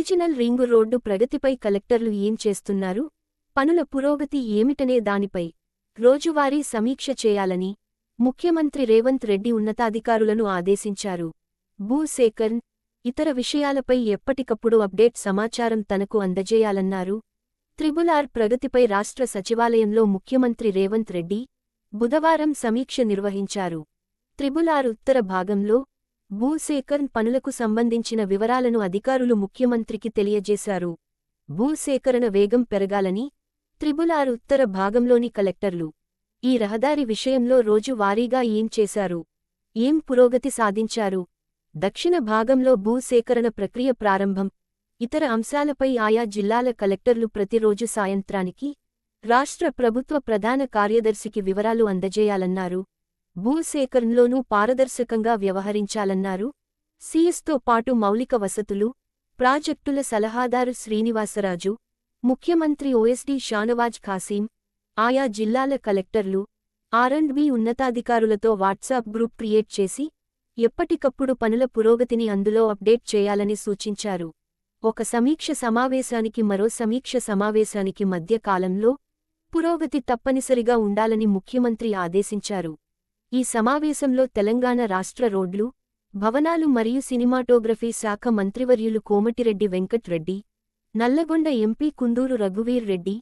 Regional ring road ప్రగతిపై కలెక్టర్లు ఏం చేస్తున్నారు? పనుల పురోగతి ఏమిటనే దానిపై రోజువారీ సమీక్ష చేయాలని ముఖ్యమంత్రి రేవంత్ రెడ్డి ఉన్నతాధికారులను ఆదేశించారు. భూసేకర్న్ ఇతర విషయాలపై ఎప్పటికప్పుడు అప్డేట్ సమాచారం తనకు అందజేయాలన్నారు. త్రిబులార్ ప్రగతిపై రాష్ట్ర సచివాలయంలో ముఖ్యమంత్రి రేవంత్ రెడ్డి బుధవారం సమీక్ష నిర్వహించారు. త్రిబులార్ ఉత్తర భాగంలో భూసేకరణ పనులకు సంబంధించిన వివరాలను అధికారులు ముఖ్యమంత్రికి తెలియజేశారు. భూసేకరణ వేగం పెరగాలని త్రిబులార్ ఉత్తర భాగంలోని కలెక్టర్లు ఈ రహదారి విషయంలో రోజు వారీగా ఏం చేశారు? ఏం పురోగతి సాధించారు? దక్షిణ భాగంలో భూసేకరణ ప్రక్రియ ప్రారంభం. ఇతర అంశాలపై ఆయా జిల్లాల కలెక్టర్లు ప్రతిరోజు సాయంత్రానికి రాష్ట్ర ప్రభుత్వ ప్రధాన కార్యదర్శికి వివరాలు అందజేయాలన్నారు. భూసేకరణలోనూ పారదర్శకంగా వ్యవహరించాలన్నారు. సీఎస్తో పాటు మౌలిక వసతులు ప్రాజెక్టుల సలహాదారు శ్రీనివాసరాజు ముఖ్యమంత్రి ఓఎస్డీ షానవాజ్ ఖాసీం ఆయా జిల్లాల కలెక్టర్లు ఆర్అండ్బి ఉన్నతాధికారులతో వాట్సాప్ గ్రూప్ క్రియేట్ చేసి ఎప్పటికప్పుడు పనుల పురోగతిని అందులో అప్డేట్ చేయాలని సూచించారు. ఒక సమీక్ష సమావేశానికి మరో సమీక్ష సమావేశానికి మధ్య కాలంలో పురోగతి తప్పనిసరిగా ఉండాలని ముఖ్యమంత్రి ఆదేశించారు. ఈ సమావేశంలో తెలంగాణ రాష్ట్ర రోడ్లు భవనాలు మరియు సినిమాటోగ్రఫీ శాఖ మంత్రివర్యులు కోమటిరెడ్డి వెంకట్రెడ్డి నల్లగొండ ఎంపీ కుందూరు రఘువీర్ రెడ్డి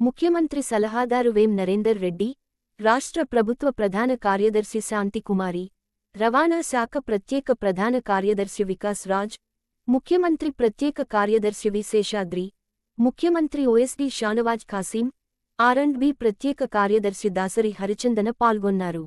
ముఖ్యమంత్రి సలహాదారు వేం నరేందర్ రెడ్డి రాష్ట్ర ప్రభుత్వ ప్రధాన కార్యదర్శి శాంతికుమారి రవాణా శాఖ ప్రత్యేక ప్రధాన కార్యదర్శి వికాస్ రాజ్ ముఖ్యమంత్రి ప్రత్యేక కార్యదర్శి విశేషాద్రి ముఖ్యమంత్రి ఓఎస్డీ షానవాజ్ ఖాసీం బి ప్రత్యేక కార్యదర్శి దాసరి హరిచందన పాల్గొన్నారు.